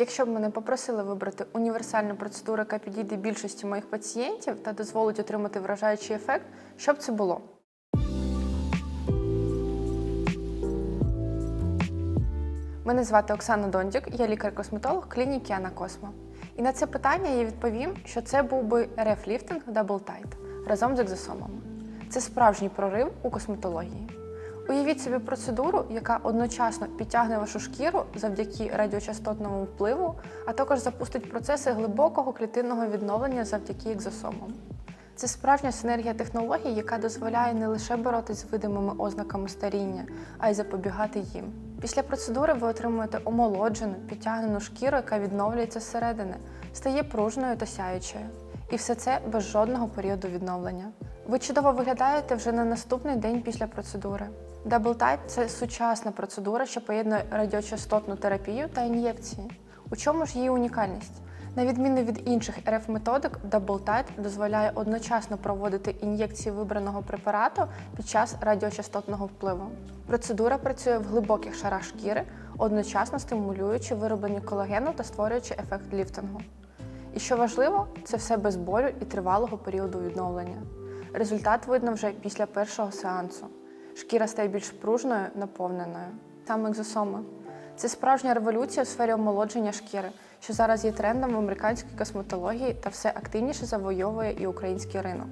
Якщо б мене попросили вибрати універсальну процедуру, яка підійде більшості моїх пацієнтів та дозволить отримати вражаючий ефект, що б це було? Мене звати Оксана Дондюк, я лікар-косметолог клініки Ана Космо. І на це питання я відповім, що це був би рефліфтинг Double Tight разом з екзосомами. Це справжній прорив у косметології. Уявіть собі процедуру, яка одночасно підтягне вашу шкіру завдяки радіочастотному впливу, а також запустить процеси глибокого клітинного відновлення завдяки екзосомам. Це справжня синергія технологій, яка дозволяє не лише боротись з видимими ознаками старіння, а й запобігати їм. Після процедури ви отримуєте омолоджену, підтягнену шкіру, яка відновлюється зсередини, стає пружною та сяючою. І все це без жодного періоду відновлення. Ви чудово виглядаєте вже на наступний день після процедури. Tight – це сучасна процедура, що поєднує радіочастотну терапію та ін'єкції. У чому ж її унікальність? На відміну від інших РФ методик, Double Tight дозволяє одночасно проводити ін'єкції вибраного препарату під час радіочастотного впливу. Процедура працює в глибоких шарах шкіри, одночасно стимулюючи вироблення колагену та створюючи ефект ліфтингу. І що важливо, це все без болю і тривалого періоду відновлення. Результат видно вже після першого сеансу. Шкіра стає більш пружною, наповненою. Саме екзосоми. Це справжня революція у сфері омолодження шкіри, що зараз є трендом в американській косметології та все активніше завойовує і український ринок.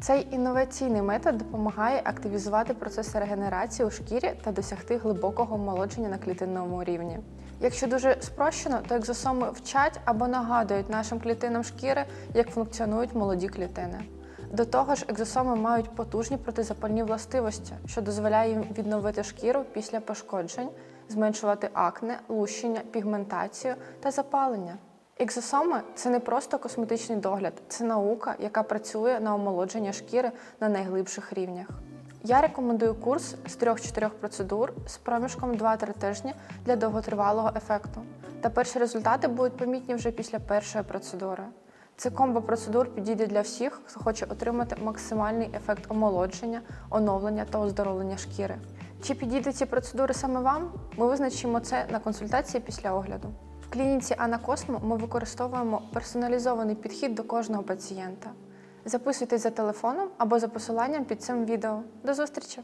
Цей інноваційний метод допомагає активізувати процеси регенерації у шкірі та досягти глибокого омолодження на клітинному рівні. Якщо дуже спрощено, то екзосоми вчать або нагадують нашим клітинам шкіри, як функціонують молоді клітини. До того ж, екзосоми мають потужні протизапальні властивості, що дозволяє їм відновити шкіру після пошкоджень, зменшувати акне, лущення, пігментацію та запалення. Екзосоми це не просто косметичний догляд, це наука, яка працює на омолодження шкіри на найглибших рівнях. Я рекомендую курс з 3-4 процедур з проміжком 2-3 тижні для довготривалого ефекту. Та перші результати будуть помітні вже після першої процедури. Це комбо процедур підійде для всіх, хто хоче отримати максимальний ефект омолодження, оновлення та оздоровлення шкіри. Чи підійдуть ці процедури саме вам? Ми визначимо це на консультації після огляду. В клініці Ана Космо ми використовуємо персоналізований підхід до кожного пацієнта. Записуйтесь за телефоном або за посиланням під цим відео. До зустрічі!